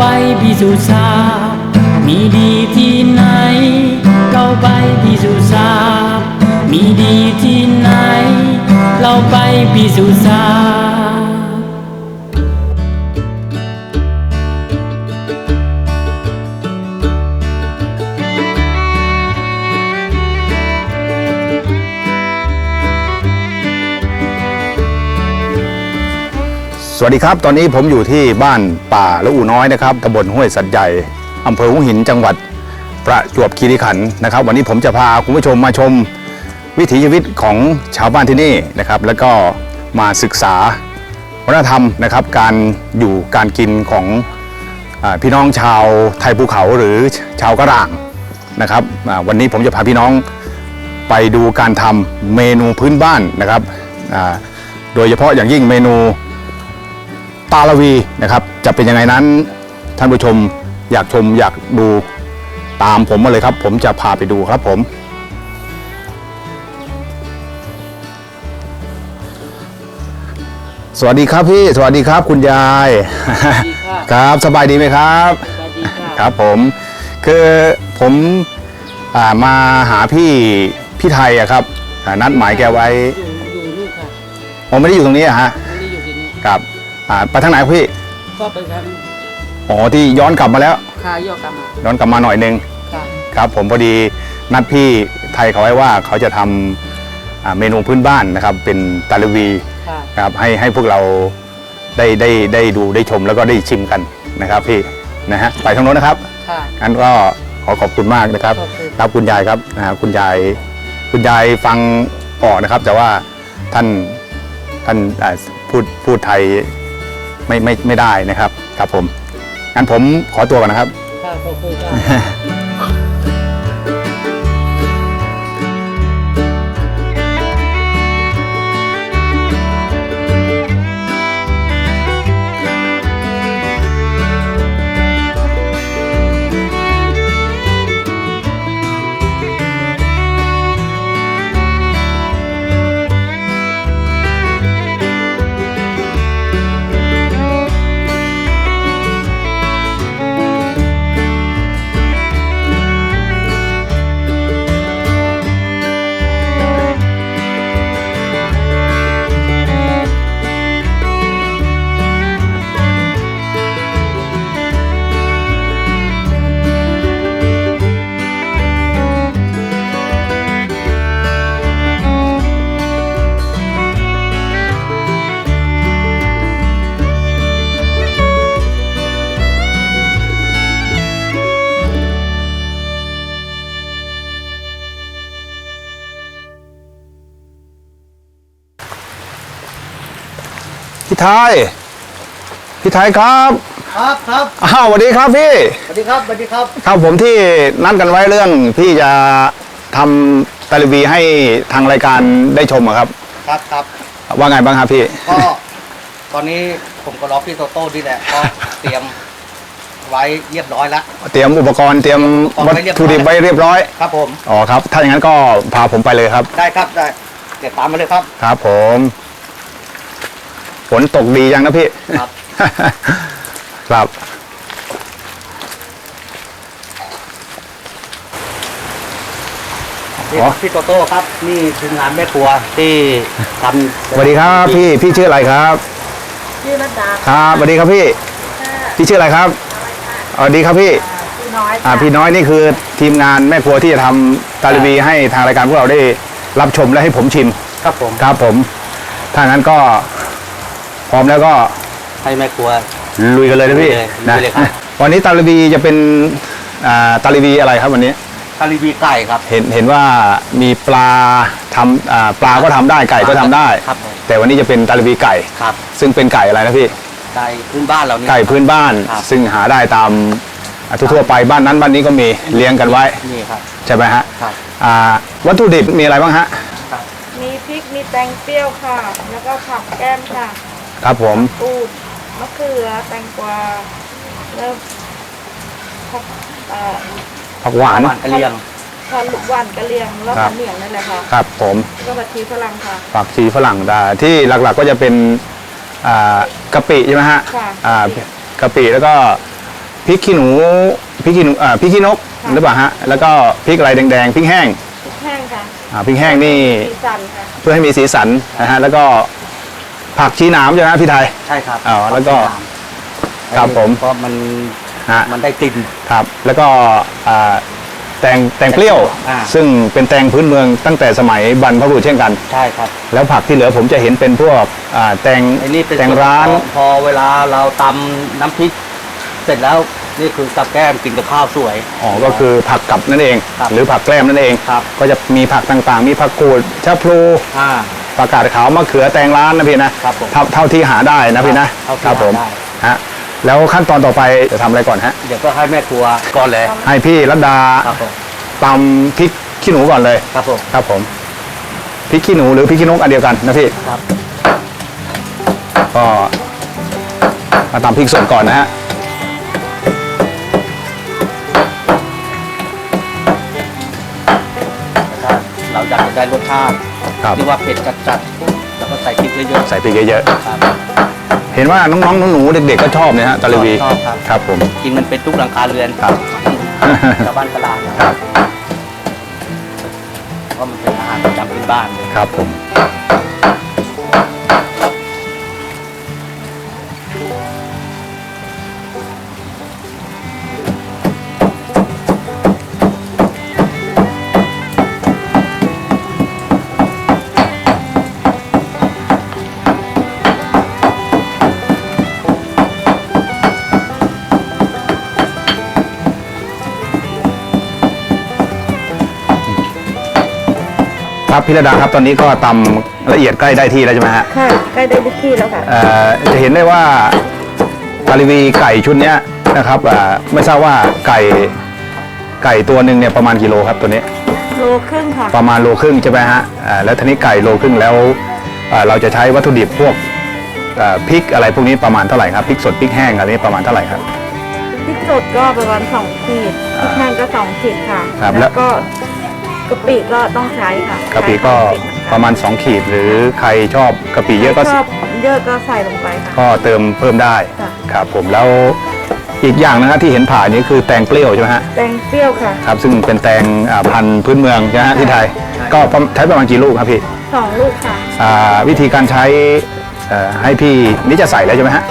ไหนเราไปพิสูจน์ทราบมีดีที่ไหน เราไปพิสูจน์ทราบมีดีที่ไหน เราไปพิสูจน์ทราบ สวัสดีครับ ตอนนี้ผมอยู่ที่บ้านป่าละอูน้อยนะครับตำบลห้วยสัตว์ใหญ่อำเภอหัวหินจังหวัดประจวบคีรีขันธ์นะครับ วันนี้ผมจะพาคุณผู้ชมมาชม วิถีชีวิตของชาวบ้านที่นี่นะครับ แล้วก็มาศึกษาวัฒนธรรมนะครับ การอยู่การกินของอาพี่น้องชาวไทยภูเขาหรือชาวกะหร่างนะครับอ่าวันนี้ผมจะพาพี่น้องไปดูการทำเมนูพื้นบ้านนะครับอ่าโดยเฉพาะอย่างยิ่งเมนู ปาลาวีนะครับ จะเป็นยังไงนั้นท่านผู้ชมอยากชมอยากดูตามผมมาเลยครับ ผมจะพาไปดูครับผม สวัสดีครับพี่ สวัสดีครับคุณยายดีค่ะครับสบายดีไหมครับสวัสดีค่ะครับผมคือผมอ่ามาหาพี่พี่ไทยอะครับอ่านัดหมายแกไว้อยู่อยู่นี่ค่ะผมไม่ได้อยู่ตรงนี้อะฮะไม่ได้อยู่ที่นี่ครับ อ่าไปทางไหนครับพี่ ก็ไปทางอ๋อที่ย้อนกลับมาแล้ว คายอกกลับมาย้อนกลับมาหน่อยนึงค่ะครับ ผมพอดีนัดพี่ไทยเขาไว้ว่าเขาจะทำอ่าเมนูพื้นบ้านนะครับ เป็นตาลวีค่ะนะครับให้ให้พวกเราได้ได้ได้ดูได้ชมแล้วก็ได้ชิมกันนะครับพี่นะฮะไปทางโน้นนะครับ ค่ะ งั้นก็ขอขอบคุณมากนะครับ ขอบคุณ ครับคุณยายครับอ่าคุณยาย คุณยายฟังออกนะครับ แต่ว่าท่านท่านอ่าพูดพูดไทย ไม่ไม่ไม่ได้นะครับครับผมงั้นผมขอตัวก่อนนะครับ ค่ะขอบคุณค่ะ ไทยพี่ไทยครับครับครับอ้าวสวัสดีครับพี่สวัสดีครับสวัสดีครับครับผมที่นัดกันไว้เรื่องพี่จะทำตาลีวีให้ทางรายการได้ชมอะครับ ครับครับว่าไงบ้างครับพี่ก็ตอนนี้ผมก็รอพี่โตโต้นี่แหละก็เตรียมไว้เรียบร้อยแล้วเตรียมอุปกรณ์เตรียมอุปกวัรตณ์ไว้เรียบร้อยถุดิบไว้เรียบร้อยครับผมอ๋อครับ ถ้าอย่างนั้นก็พาผมไปเลยครับ ได้ครับได้เดี๋ยวตามมาเลยครับ ครับผม ฝนตกดียังนะพี่ ครับ ครับนี่อ๋อ พี่โตโต้ครับ นี่คืองานแม่ครัวที่ทำสวัสดีครับ พี่พี่ชื่ออะไรครับ ชื่อรัตดาครับสวัสดีครับพี่ พี่ชื่ออะไรครับสวัสดีครับพี่ พี่น้อยอ่าค่ะพี่น้อยนี่คือทีมงานแม่ครัวที่จะทำตาลีวีให้ทางรายการพวกเราได้รับชมและให้ผมชิม ครับผม ครับผม ถ้างั้นก็ พร้อมแล้วก็ให้แม่ครัว ลุยกันเลยนะพี่ลุยเลยนะลุยเลยครับ วันนี้ตาลีวีจะเป็นอ่าตาลีวีอะไรครับวันนี้ คาริบีไก่ครับ เห็นเห็นว่ามีปลาทำอ่าปลาก็ทำได้ไก่ก็ทำได้ ครับผม แต่วันนี้จะเป็นตาลีวีไก่ ครับซึ่งเป็นไก่อะไรนะพี่ ไก่พื้นบ้านเรานี่ ไก่พื้นบ้าน ครับ ซึ่งหาได้ตามอ่าทั่วๆไปบ้านนั้นบ้านนี้ก็มีเลี้ยงกันไว้นี่ครับ ใช่ไหมฮะครับ อ่าวัตถุดิบมีอะไรบ้างฮะ มีพริก มีแตงเปรี้ยวค่ะ แล้วก็ผักแก้มค่ะ ครับผม อูดมะเขือแตงกวาแล้วผักเอ่อผักหวาน หวานกระเลียงผักหวานกะเหรี่ยงแล้วครัผับกเหนียงนั่นแหละค่ะครับผมแล้วก็ผักชีฝรั่งค่ะ ผักชีฝรั่งได้ที่หลักๆก็จะเป็นอ่ากะปิใช่ไหมฮะค่ะอ่ากะปิแล้วก็พริกขี้หนูพริกขี้หนูอ่าพริกขี้นกค่ะ หรือเปล่าฮะแล้วก็พริกอะไรแดงๆพริกแห้งแห้งค่ะอ่าพริกแห้งนี่ สีสันค่ะ เพื่อให้มีสีสันนะฮะแล้วก็ ผักชีหนามใช่ไหมฮะพี่ไทย ใช่ครับอ๋อแล้วก็ครับผม เพราะมันฮะมันได้กลิ่น ครับ แล้วก็อ่าแตงแตงเปรี้ยว อ่า ซึ่งเป็นแตงพื้นเมืองตั้งแต่สมัยบรรพบุรุษเช่นกัน ใช่ครับแล้วผักที่เหลือผมจะเห็นเป็นพวกอ่าแตงไอ้นี่เป็นแตงร้านพอพอเวลาเราตำน้ำพริก เสร็จแล้วนี่คือกับแก้มกินกับข้าวสวย อ๋อ ก็คือผักกับนั่นเอง ครับหรือผักแกล้มนั่นเอง ครับ ก็จะมีผักต่างๆ มีผักกูดชะพลูอ่า ผักกาดขาวมะเขือแตงร้านนะพี่นะครับผม เท่าเท่าที่หาได้นะพี่นะเท่าที่ครับผมหาได้ ฮะแล้วขั้นตอนต่อไปจะทำอะไรก่อนฮะ เดี๋ยวก็ให้แม่ครัวก่อนเลย ให้พี่รัตดาครับผม ตำพริกขี้หนูก่อนเลย ครับผม ครับผมพริกขี้หนูหรือพริกขี้นกอันเดียวกันนะพี่ครับ ก็มาตำพริกสดก่อนนะฮะถ้าเราอยากจะได้รสชาติ ครับ ที่ว่าเผ็ดจัดๆแล้วก็ใส่พริกเยอะใส่พริกเยอะๆครับ ๆเห็นว่าน้องๆหนูๆเด็กๆก็ชอบเนี่ยฮะตะลวีชอบครับ ครับผม จริงมันเป็นทุกหลังคาเรือนครับชาวบ้านตลาดนะครับ เพราะมันเป็นอาหารประจำพื้นบ้านเลยครับผม ครับพี่ระดาครับตอนนี้ก็ตำละเอียดใกล้ได้ที่แล้วใช่ไหมฮะค่ะใกล้ได้ทุกที่แล้วค่ะเอ่อจะเห็นได้ว่าตาลีวีไก่ชุดเนี้ยนะครับอ่าไม่ทราบว่าไก่ไก่ตัวหนึ่งเนี่ยประมาณกิโลครับตัวนี้ โลครึ่งค่ะประมาณโลครึ่งใช่ไหมฮะอ่าแล้วทีนี้ไก่โลครึ่งแล้วอ่าเราจะใช้วัตถุดิบพวกอ่าพริกอะไรพวกนี้ประมาณเท่าไหร่ครับพริกสดพริกแห้งอะไรนี้ประมาณเท่าไหร่ครับ พริกสดก็ประมาณสองขีดพริกแห้งก็สองขีดค่ะ ครับแล้แล้ววก็ กะปิก็ต้องใช้ค่ะกะปิก็ใช้สองขีดเหอนนประมาณ 2 ขีด หรือใครชอบกะปิเยอะก็ชอบเยอะก็ใส่ลงไปค่ะ ก็เติมเพิ่มได้ค่ะ ครับผมแล้วอีกอย่างนะฮะที่เห็นผ่านนี้คือแตงเปรี้ยวใช่ไหมฮะแตงเปรี้ยวค่ะ ครับซึ่งเป็นแตงอ่าพันธุ์พื้นเมืองนะฮะที่ไทย ก็ประใช้ประมาณกี่ลูกครับพี่สองลูกค่ะอ่าวิธีการใช้เอ่อให้พี่นี่จะใส่แล้วใช่ไหมฮะ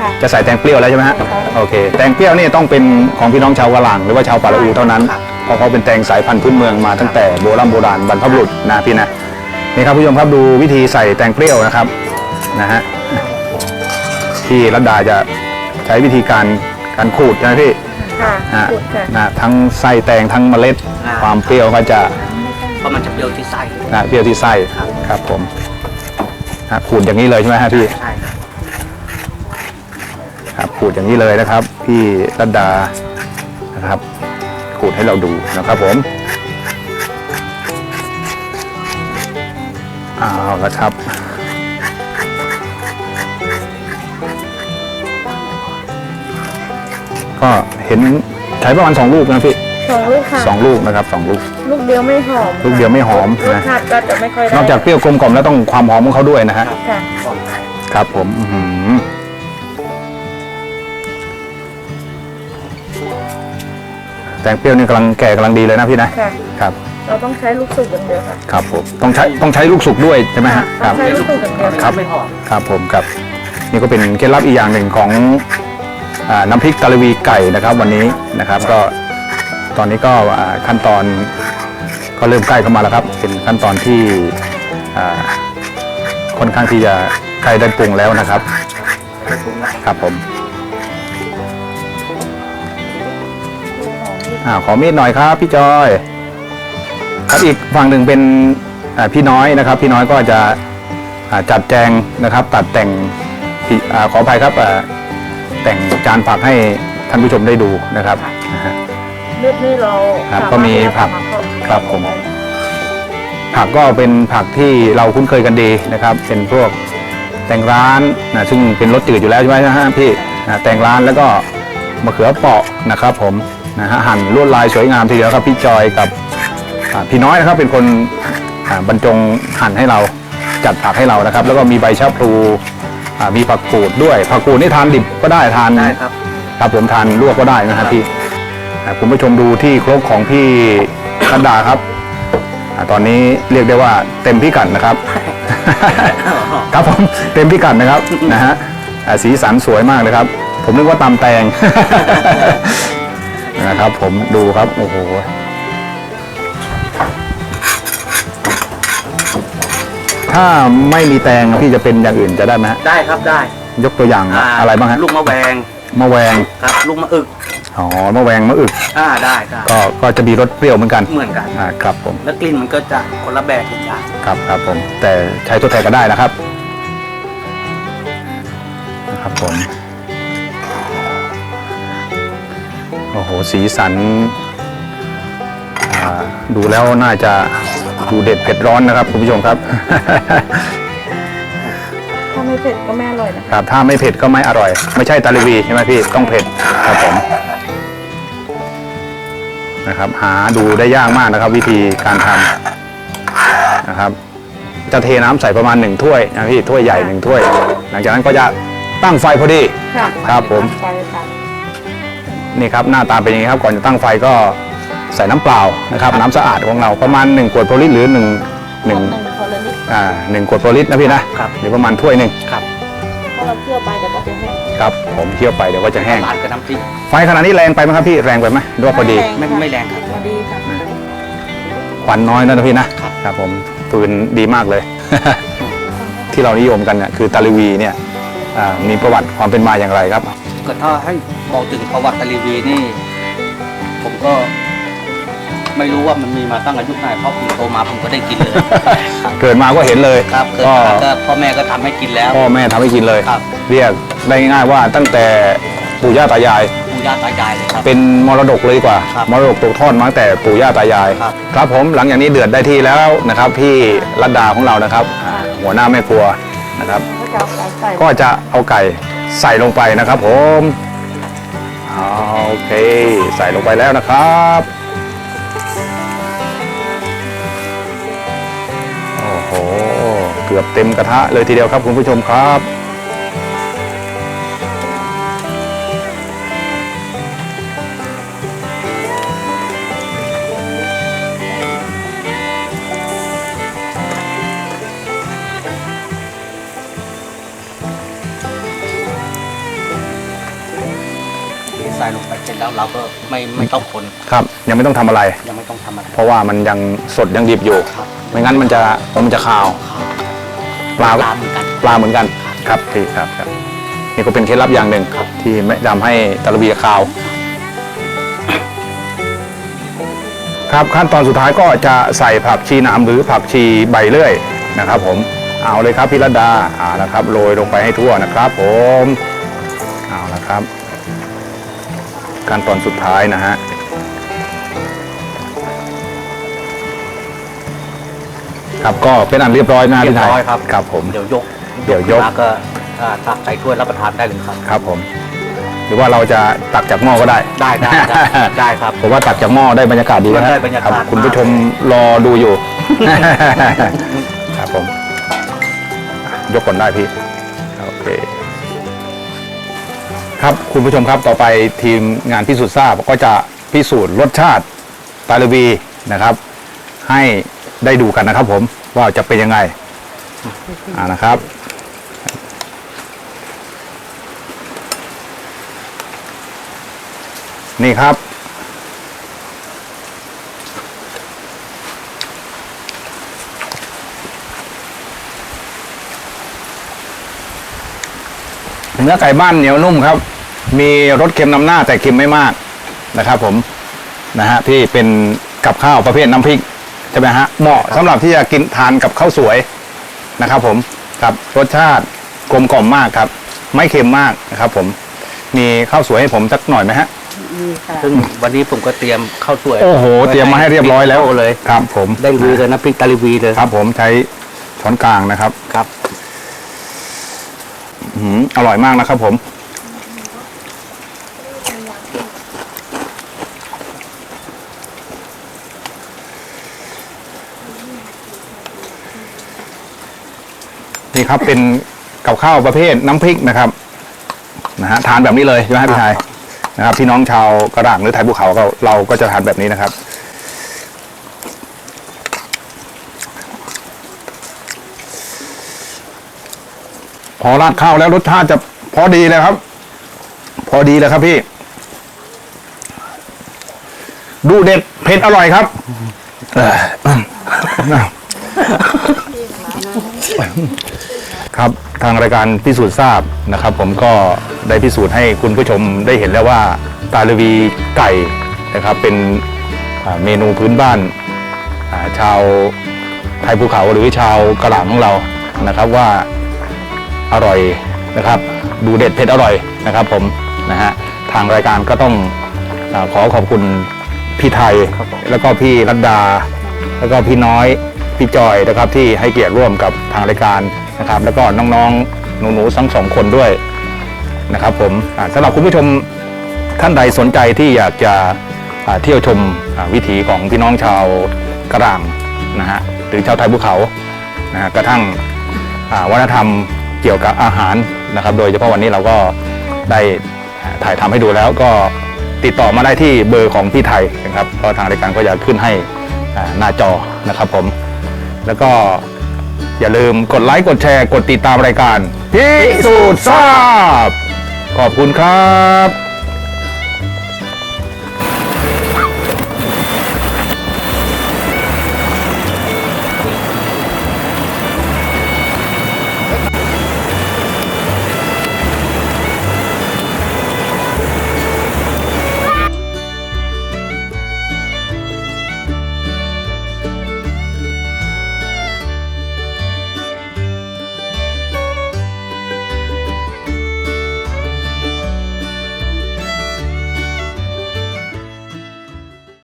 ค่ะ จะใส่แตงเปรี้ยวแล้วใช่ไหมฮะค่ะโอเค แตงเปรี้ยวนี่ต้องเป็นของพี่น้องชาวกะหล่างหรือว่าชาวปาละอูเท่านั้น เพราะเขาเป็นแตงสายพันธุ์พื้นเมืองมาตั้งแต่โบราณโบราณบรรพบุรุษนะพี่นะนี่ครับผู้ชมครับดูวิธีใส่แตงเปรี้ยวนะครับนะฮะพี่รัตดาจะใช้วิธีการการขูดใช่ไหมพี่ค่ะฮะขูดค่ะนะทั้งไส้แตงทั้งเมล็ด ความเปรี้ยวก็จะเพราะมันจะเปรี้ยวที่ไส้นะเปรี้ยวที่ไส้ครับผมฮะขูดอย่างนี้เลยใช่ไหมฮะพี่ใช่ครับครับขูดอย่างนี้เลยนะครับ พี่รัตดานะครับ ขูดให้เราดูนะครับผมเอาละครับ ก็เห็นใช้ประมาณสองลูกนะพี่สองลูกค่ะสองลูกนะครับสองลูก ลูกเดียวไม่หอมลูกเดียวไม่หอมรสนะชาติก็จะไม่ค่อยได้นอกจากเปรี้ยวกลมกล่อมแล้วต้องความหอมของเขาด้วยนะฮะ ค่ะ ครับผมอื้อหือ แตงเปรี้ยวนี่กำลังแก่กำลังดีเลยนะพี่นะค่ะ ครับเราต้องใช้ลูกสุกอย่างเดียวค่ะครับผมต้องใช้ต้องใช้ลูกสุกด้วยใช่ไหมฮะคต้อรังบ ใช้ลูกสุกอย่างเดียวครับ ไม่หอมครับผมครับนี่ก็เป็นเคล็ดลับอีกอย่างหนึ่งของอาน้ำพริกกะละวีไก่นะครับ วันนี้นะครับก็ตอนนี้ก็อ่าขั้นตอนก็เริ่มใกล้เข้ามาแล้วครับ เป็นขั้นตอนที่อ่าค่อนข้างที่จะใกล้ได้ปรุงแล้วนะครับ ครับผม อ่าขอมีดหน่อยครับพี่จอย ครับอีกฝั่งหนึ่งเป็นอ่าพี่น้อยนะครับ พี่น้อยก็จะอ่าจัดแจงนะครับ ตัดแต่งพี่อ่าขออภัยครับอ่าแต่งจานผักให้ท่านผู้ชมได้ดูนะครับนะฮะเลือดนี่เราครับสาาถก็มีผักที่จะทำครับผมผักก็เป็นผักที่เราคุ้นเคยกันดีนะครับ เป็นพวกแตงร้านนะซึ่งเป็นรสจืดอยู่แล้วใช่ไหมนะฮะพี่นะแตงร้านแล้วก็มะเขือเปราะนะครับผม นะฮะหั่นลวดลายสวยงามทีเดียวครับพี่จอยกับอ่าพี่น้อยนะครับเป็นคนอ่าบรรจงหั่นให้เราจัดผักให้เรานะครับ แล้วก็มีใบชะพลูอ่าอ่ามีผักกูดด้วยผักกูดนี่ทานดิบก็ได้ทานได้ครับครับผมทานลวกก็ได้นะครับพี่อ่าคุณผู้ชมดูที่ครกของพี่คันดาครับอ่าตอนนี้เรียกได้ว่าเต็มพิกัดนะครับครับผมเต็มพิกัดนะครับนะฮะอ่าสีสันสวยมากเลยครับ ผมนึกว่าตำแตง นะครับ ผมดูครับโอ้โหถ้าไม่มีแตงพี่จะเป็นอย่างอื่นจะได้ไหมฮะได้ครับได้ยกตัวอย่างอะไรบ้างฮะลูกมะแวงมะแวงครับ ลูกมะอึกอ๋อมะแวงมะอึกอ่าได้ได้ก็ก็จะมีรสเปรี้ยวเหมือนกันเหมือนกัน อ่าครับผมแล้วกลิ่นมันก็จะคนละแบบอีกอย่างครับครับผม แต่ใช้ตัวแทนก็ได้นะครับนะครับผม โอ้โห สีสันอ่าดูแล้วน่าจะดูเด็ดเผ็ดร้อนนะครับคุณผู้ชมครับ ถ้าไม่เผ็ดก็ไม่อร่อยนะคะครับถ้าไม่เผ็ดก็ไม่อร่อย ไม่ใช่ตาลีวีใช่ไหมพี่ต้องเผ็ดครับผมนะครับ หาดูได้ยากมากนะครับ วิธีการทำนะครับ จะเทน้ำใส่ประมาณหนึ่งถ้วยนะพี่ถ้วยใหญ่หนึ่งถ้วย หลังจากนั้นก็จะตั้งไฟพอดีค่ะครับผมไปค่ะ นี่ครับหน้าตาเป็นอย่างนี้ครับก่อนจะตั้งไฟก็ใส่น้ำเปล่านะครับน้ำสะอาดของเราประมาณ1ขวดโพลิตรหรือ1 1หนึ่งคนละนิดอ่าหนึ่งขวดโพลิตรนะพี่นะครับ หรือประมาณถ้วยหนึ่งครับถ้าเราเคี่ยวไปเดี๋ยวก็จะแห้งครับผมเคี่ยวไปเดี๋ยวก็จะแห้ง ร้านกับน้ำพริก ไฟขนาดนี้แรงไปไหมครับพี่แรงไปไหมหรือว่าพอดีไม่ไม่แรงครับ พอดีค่ะควันน้อยนะพี่นะครับ ครับผมฟืนดีมากเลย ที่เรานิยมกันเนี่ยคือตาลีวีเนี่ยอ่ามีประวัติความเป็นมาอย่างไรครับ ก็ถ้าให้บอกถึงประวัติตาลีวีนี่ ผมก็ไม่รู้ว่ามันมีมาตั้งอายุไหนเพราะผมโตมาผมก็ได้กินเลยเกิดมาก็เห็นเลยครับเกิดก็มาก็พ่อแม่ก็ทำให้กินแล้ว พ่อแม่ทำให้กินเลย ครับเรียกได้ง่ายๆว่าตั้งแต่ปู่ย่าตายาย ปู่ย่าตายายเลยครับ เป็นมรดกเลยดีกว่า ครับมรดกตกทอดมาตั้งแต่ปู่ย่าตายาย ครับ ครับผมหลังจากนี้เดือดได้ที่แล้วนะครับ พี่รัตดาของเรานะครับอ่าหัวหน้าแม่ครัวนะครับ ก็จะเอาไก่ใส่ก็จะเอาไก่ ใส่ลงไปนะครับผมโอเค ใส่ลงไปแล้วนะครับโอ้โหเกือบเต็มกระทะเลยทีเดียวครับคุณผู้ชมครับ ส่ลงไปเสร็จแล้วเราก็ไม่ไม่ต้องคนครับ ยังไม่ต้องทำอะไร ยังไม่ต้องทำอะไรเพราะว่ามันยังสดยังดิบอยู่ ครับไม่งั้นมันจะมันจะคาว ปลาปลาเหมือนกัน ปลาเหมือนกันครับพี่ครับครับนี่ก็เป็นเคล็ดลับอย่างหนึ่งที่ไม่ทำให้ตะลบีคาว ครับขั้นตอนสุดท้ายก็จะใส่ผักชีหนามหรือผักชีใบเลื่อยนะครับ ผมเอาเลยครับพี่รัตดาเอาละครับโรยลงไปให้ทั่วนะครับ ผมเอาละครับ ขั้นตอนสุดท้ายนะฮะครับก็เป็นอันเรียบร้อยนะเรียพี่บไทยร้อยครับครับผม เดี๋ยวยกเดี๋ยวยกมาก็อ่าตักใส่ถ้วยรับประทานได้เลยครับ ครับผม หรือว่าเราจะตักจากหม้อก็ได้ ได้ได้ได้ได้ครับ ผมว่าตักจากหม้อได้บรรยากาศดีนะได้บรรยากาศคคุณผู้ชมรอดูอยู่ ครับผม ยกก่อนได้พี่ ครับคุณผู้ชมครับต่อไปทีมงานพิสูจน์ทราบก็จะพิสูจน์รสชาติตาลวีนะครับ ให้ได้ดูกันนะครับ ผมว่าจะเป็นยังไงอ่านะครับนี่ครับ เนื้อไก่บ้านเหนียวนุ่มครับ มีรสเค็มนำหน้าแต่เค็มไม่มากนะครับ ผมนะฮะที่เป็นกับข้าวประเภทน้ำพริกใช่ไหมฮะเหมาะสำหรับที่จะกินทานกับข้าวสวยนะครับ ผมครับรสชาติกลมกล่อมมากครับ ไม่เค็มมากนะครับ ผมมีข้าวสวยให้ผมสักหน่อยไหมฮะดีค่ะซึ่งวันนี้ผมก็เตรียมข้าวสวยโอ้โห เตรียมมาให้เรียบร้อยแล้วเลยครับ ผมได้ลุยเลยนะพริกตาลีวีเลยครับ ผมใช้ช้อนกลางนะครับครับอื้อหืออร่อยมากนะครับ ผม นี่ครับเป็นกับข้าวประเภทน้ำพริกนะครับนะฮะทานแบบนี้เลยใช่ไหมครับพี่ชายนะครับพี่น้องชาวกระด่างหรือไทยภูเขาก็เราก็จะทานแบบนี้นะครับ พอราดข้าวแล้วรสชาติจะพอดีเลยครับ พอดีเลยครับพี่ ดูเด็ดเผ็ดอร่อยครับ ครับทางรายการพิสูจน์ทราบนะครับ ผมก็ได้พิสูจน์ให้คุณผู้ชมได้เห็นแล้วว่า ตาลวีไก่นะครับเป็นอ่าเมนูพื้นบ้านอ่าชาวไทยภูเขาหรือชาวกระหล่ำของเรานะครับว่าอร่อยนะครับ ดูเด็ดเผ็ดอร่อยนะครับผมนะฮะทางรายการก็ต้องอาขอขอบคุณพี่ไทยครับผมแล้วก็พี่รัตดา แล้วก็พี่น้อย พี่จอยนะครับที่ให้เกียรติร่วมกับทางรายการนะครับ แล้วก็น้องๆหนูๆทั้งสองคนด้วยนะครับ ผมสำหรับคุณผู้ชมท่านใดสนใจที่อยากจะเที่ยวชมวิถีของพี่น้องชาวกระด่างนะฮะหรือชาวไทยภูเขานะฮะกระทั่งวัฒนธรรมเกี่ยวกับอาหารนะครับ โดยเฉพาะวันนี้เราก็ได้ถ่ายทำให้ดูแล้วก็ติดต่อมาได้ที่เบอร์ของพี่ไทยนะครับก็ทางรายการก็จะขึ้นให้หน้าจอนะครับผม แล้วก็อย่าลืมกดไลค์กดแชร์กดติดตามรายการพิสูจน์ทราบขอบคุณครับ